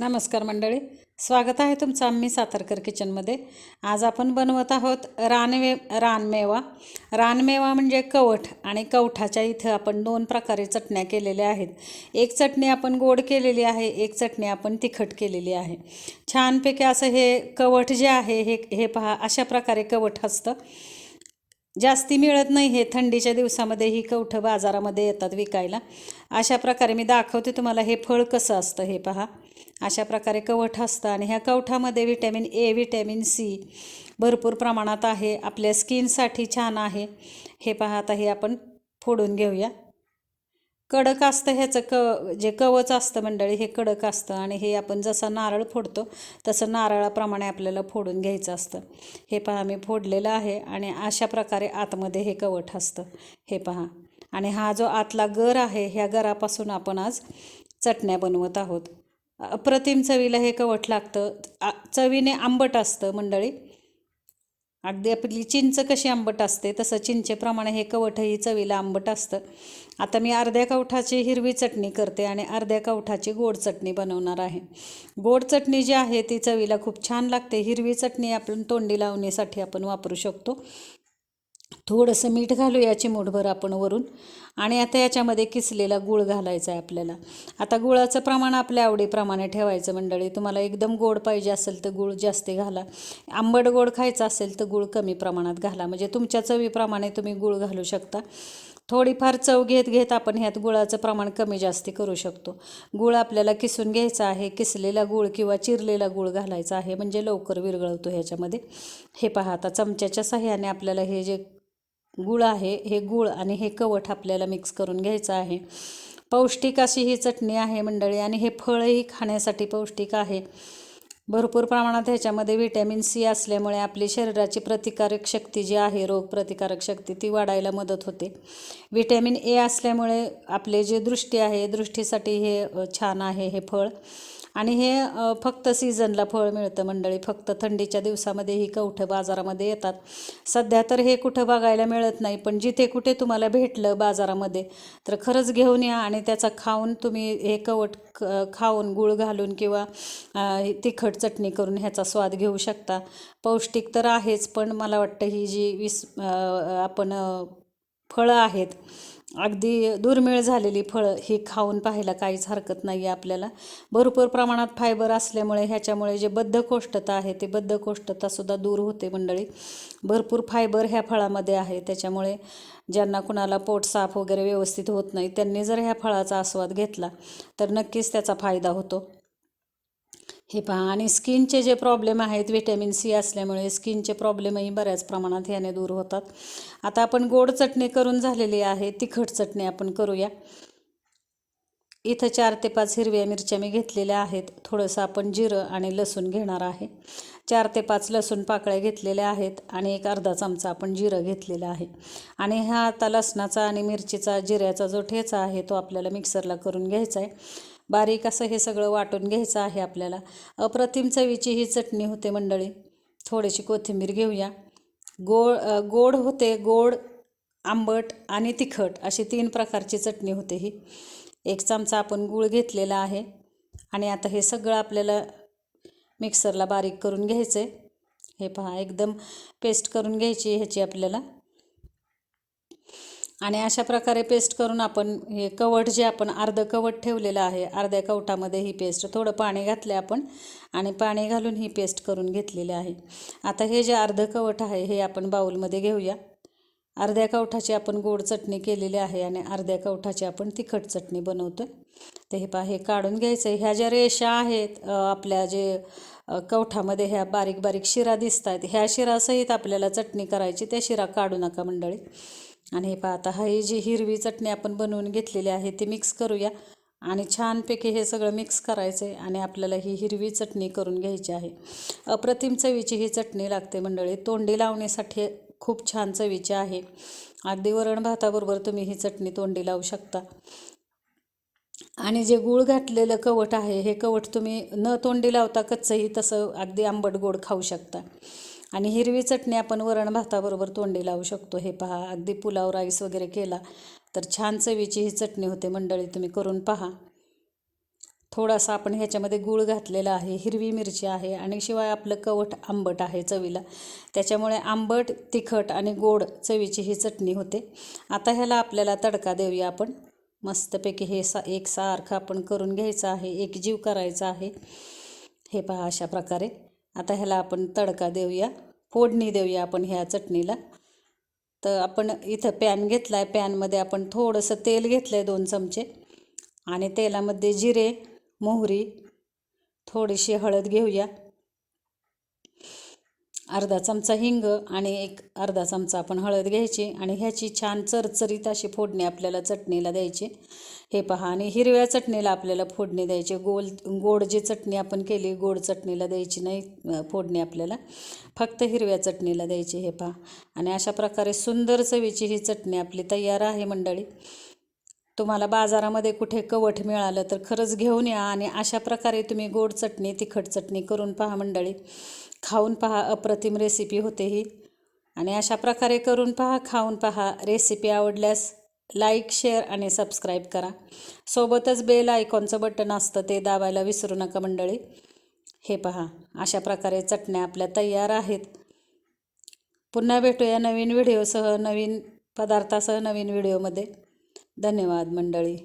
नमस्कार मंडळी. स्वागत आहे तुमचं आम्ही सातारकर किचनमध्ये. आज आपण बनवत आहोत रानवे रानमेवा. रानमेवा म्हणजे कवठ आणि कवठाच्या इथं आपण दोन प्रकारे चटण्या केलेल्या आहेत. एक चटणी आपण गोड केलेली आहे एक चटणी आपण तिखट केलेली आहे. छानपैकी असं हे कवठ जे आहे हे हे पहा अशा प्रकारे कवठ असतं. जास्ती मिळत नाही हे थंडीच्या दिवसामध्ये ही कवठं बाजारामध्ये येतात विकायला. अशा प्रकारे मी दाखवते तुम्हाला हे फळ कसं असतं हे पहा. अशा प्रकारे कवठ असतं आणि ह्या कवठामध्ये व्हिटॅमिन ए व्हिटॅमिन सी भरपूर प्रमाणात आहे. आपल्या स्किनसाठी छान आहे. हे पाहत हे आपण फोडून घेऊया. कडक असतं ह्याचं क जे कवच असतं मंडळी हे कडक असतं आणि हे आपण जसं नारळ फोडतो तसं नारळाप्रमाणे आपल्याला फोडून घ्यायचं असतं. हे पहा मी फोडलेलं आहे आणि अशा प्रकारे आतमध्ये हे कवठ असतं. हे पहा. आणि हा जो आतला गर आहे ह्या गरापासून आपण आज चटण्या बनवत आहोत. अप्रतिम चवीला हे कवठ लागतं. चवीने आंबट असतं मंडळी. अगदी आपली चिंच कशी आंबट असते तसं चिंचेप्रमाणे हे कवठही चवीला आंबट असतं. आता मी अर्ध्या कवठाची हिरवी चटणी करते आणि अर्ध्या कवठाची गोड चटणी बनवणार आहे. गोड चटणी जी आहे ती चवीला खूप छान लागते. हिरवी चटणी आपण तोंडी लावण्यासाठी आपण वापरू शकतो. थोडंसं मीठ घालू याची मुठभर आपण वरून आणि आता याच्यामध्ये किसलेला गूळ घालायचा आहे आपल्याला. आता गुळाचं प्रमाण आपल्या आवडीप्रमाणे ठेवायचं मंडळी. तुम्हाला एकदम गोड पाहिजे असेल तर गूळ जास्ती घाला. आंबट गोड खायचं असेल तर गूळ कमी प्रमाणात घाला. म्हणजे तुमच्या चवीप्रमाणे तुम्ही गूळ घालू शकता. थोडीफार चव घेत घेत आपण ह्यात गुळाचं प्रमाण कमी जास्ती करू शकतो. गूळ आपल्याला किसून घ्यायचा आहे. किसलेला गूळ किंवा चिरलेला गूळ घालायचा आहे. म्हणजे लवकर विरघळवतो ह्याच्यामध्ये. हे पहा आता चमच्याच्या सहाय्याने आपल्याला हे जे गुळ आहे हे गुळ आणि हे कवठ आपल्याला मिक्स करून घ्यायचं आहे. पौष्टिक अशी ही चटणी आहे मंडळी आणि हे फळही खाण्यासाठी पौष्टिक आहे. भरपूर प्रमाणात ह्याच्यामध्ये व्हिटॅमिन सी असल्यामुळे आपली शरीराची प्रतिकारक शक्ती जी आहे रोग प्रतिकारक शक्ती ती वाढायला मदत होते. व्हिटॅमिन ए असल्यामुळे आपले जे दृष्टी आहे दृष्टीसाठी हे छान आहे हे फळ. आणि हे फक्त सीझनला फळ मिळतं मंडळी. फक्त थंडीच्या दिवसामध्ये ही कवठं बाजारामध्ये येतात. सध्या तर हे कुठं बघायला मिळत नाही पण जिथे कुठे तुम्हाला भेटलं बाजारामध्ये तर खरंच घेऊन या आणि त्याचा खाऊन तुम्ही हे कवट खाऊन गूळ घालून किंवा तिखट चटणी करून ह्याचा स्वाद घेऊ शकता. पौष्टिक तर आहेच पण मला वाटतं ही जी विस आपण फळं आहेत. अगदी दुर्मिळ झालेली फळं ही खाऊन पाहायला काहीच हरकत नाही आहे आपल्याला. भरपूर प्रमाणात फायबर असल्यामुळे ह्याच्यामुळे जे बद्धकोष्ठता आहे ते बद्धकोष्ठतासुद्धा दूर होते मंडळी. भरपूर फायबर ह्या फळामध्ये आहे. त्याच्यामुळे ज्यांना कुणाला पोट साफ वगैरे व्यवस्थित होत नाही त्यांनी जर ह्या फळाचा आस्वाद घेतला तर नक्कीच त्याचा फायदा होतो. हे पहा आणि स्किनचे जे प्रॉब्लेम आहेत विटॅमिन सी असल्यामुळे स्किनचे प्रॉब्लेमही बऱ्याच प्रमाणात ह्याने दूर होतात. आता आपण गोड चटणी करून झालेली आहे तिखट चटणी आपण करूया. इथं चार ते पाच हिरव्या मिरच्या मी घेतलेल्या आहेत. थोडंसं आपण जिरं आणि लसूण घेणार आहे. चार ते पाच लसूण पाकळ्या घेतलेल्या आहेत आणि एक अर्धा चमचा आपण जिरं घेतलेलं आहे. आणि हा आता लसणाचा आणि मिरचीचा जिऱ्याचा जो ठेचा आहे तो आपल्याला मिक्सरला करून घ्यायचा आहे. बारीक असं हे सगळं वाटून घ्यायचं आहे आपल्याला. अप्रतिम चवीची ही चटणी होते मंडळी. थोडीशी कोथिंबीर घेऊया. गोड गोड होते गोड आंबट आणि तिखट अशी तीन प्रकारची चटणी होते ही. एक चमचा आपण गूळ घेतलेला आहे आणि आता हे सगळं आपल्याला मिक्सरला बारीक करून घ्यायचं आहे हे पहा एकदम पेस्ट करून घ्यायची ह्याची आपल्याला. आणि अशा प्रकारे पेस्ट करून आपण हे कवट जे आपण अर्धं कवट ठेवलेलं आहे अर्ध्या कवटामध्ये ही पेस्ट थोडं पाणी घातलं आपण आणि पाणी घालून ही पेस्ट करून घेतलेली आहे. आता हे जे अर्धं कवट आहे हे आपण बाऊलमध्ये घेऊया. अर्ध्या कवठाची आपण गोड चटणी केलेली आहे आणि अर्ध्या कवठाची आपण तिखट चटणी बनवतो ते हे पा हे काढून घ्यायचं ह्या ज्या रेषा आहेत आपल्या जे कवठामध्ये ह्या बारीक बारीक शिरा दिसत आहेत ह्या शिरासहित आपल्याला चटणी करायची त्या शिरा काढू नका मंडळी. आणि हे पहा आता हा ही जी हिरवी चटणी आपण बनवून घेतलेली आहे ती मिक्स करूया. आणि छानपैकी हे सगळं मिक्स करायचं आहे आणि आपल्याला ही हिरवी चटणी करून घ्यायची आहे. अप्रतिम चवीची ही चटणी लागते मंडळी. तोंडी लावण्यासाठी खूप छान चवीची आहे. अगदी वरण भाताबरोबर तुम्ही ही चटणी तोंडी लावू शकता. आणि जे गूळ घातलेलं कवट आहे हे कवट तुम्ही न तोंडी लावता कच्चंही तसं अगदी आंबट गोड खाऊ शकता. आणि हिरवी चटणी आपण वरण भाताबरोबर तोंडी लावू शकतो. हे पहा अगदी पुलाव राईस वगैरे केला तर छान चवीची ही चटणी होते मंडळी तुम्ही करून पहा. थोडासा आपण ह्याच्यामध्ये गूळ घातलेला आहे हिरवी मिरची आहे आणि शिवाय आपलं कवट आंबट आहे चवीला. त्याच्यामुळे आंबट तिखट आणि गोड चवीची ही चटणी होते. आता ह्याला आपल्याला तडका देऊया आपण. मस्तपैकी हे सा एक सारखं आपण करून घ्यायचं आहे एक जीव करायचा आहे. हे पहा अशा प्रकारे. आता ह्याला आपण तडका देऊया फोडणी देऊया आपण ह्या चटणीला. तर आपण इथं पॅन घेतला आहे पॅनमध्ये आपण थोडंसं तेल घेतलं आहे दोन चमचे. आणि तेलामध्ये जिरे मोहरी थोडीशी हळद घेऊया. अर्धा चमचा हिंग आणि एक अर्धा चमचा आपण हळद घ्यायची आणि ह्याची छान चरचरीत अशी फोडणी आपल्याला चटणीला द्यायची. हे पहा आणि हिरव्या चटणीला आपल्याला फोडणी द्यायची. गोल गोड जी चटणी आपण केली गोड चटणीला द्यायची नाही फोडणी आपल्याला. फक्त हिरव्या चटणीला द्यायची हे पहा. आणि अशा प्रकारे सुंदर चवीची ही चटणी आपली तयार आहे मंडळी. तुम्हाला बाजारामध्ये कुठे कवठ मिळालं तर खरंच घेऊन या आणि अशा प्रकारे तुम्ही गोड चटणी तिखट चटणी करून पहा मंडळी. खाऊन पहा अप्रतिम रेसिपी होते ही. आणि अशा प्रकारे करून पहा खाऊन पहा रेसिपी आवडल्यास लाईक शेअर आणि सबस्क्राईब करा. सोबतच बेल आयकॉनचं बटन असतं ते दाबायला विसरू नका मंडळी. हे पहा अशा प्रकारे चटण्या आपल्या तयार आहेत. पुन्हा भेटूया नवीन व्हिडिओसह नवीन पदार्थासह नवीन व्हिडिओमध्ये धन्यवाद मंडळी.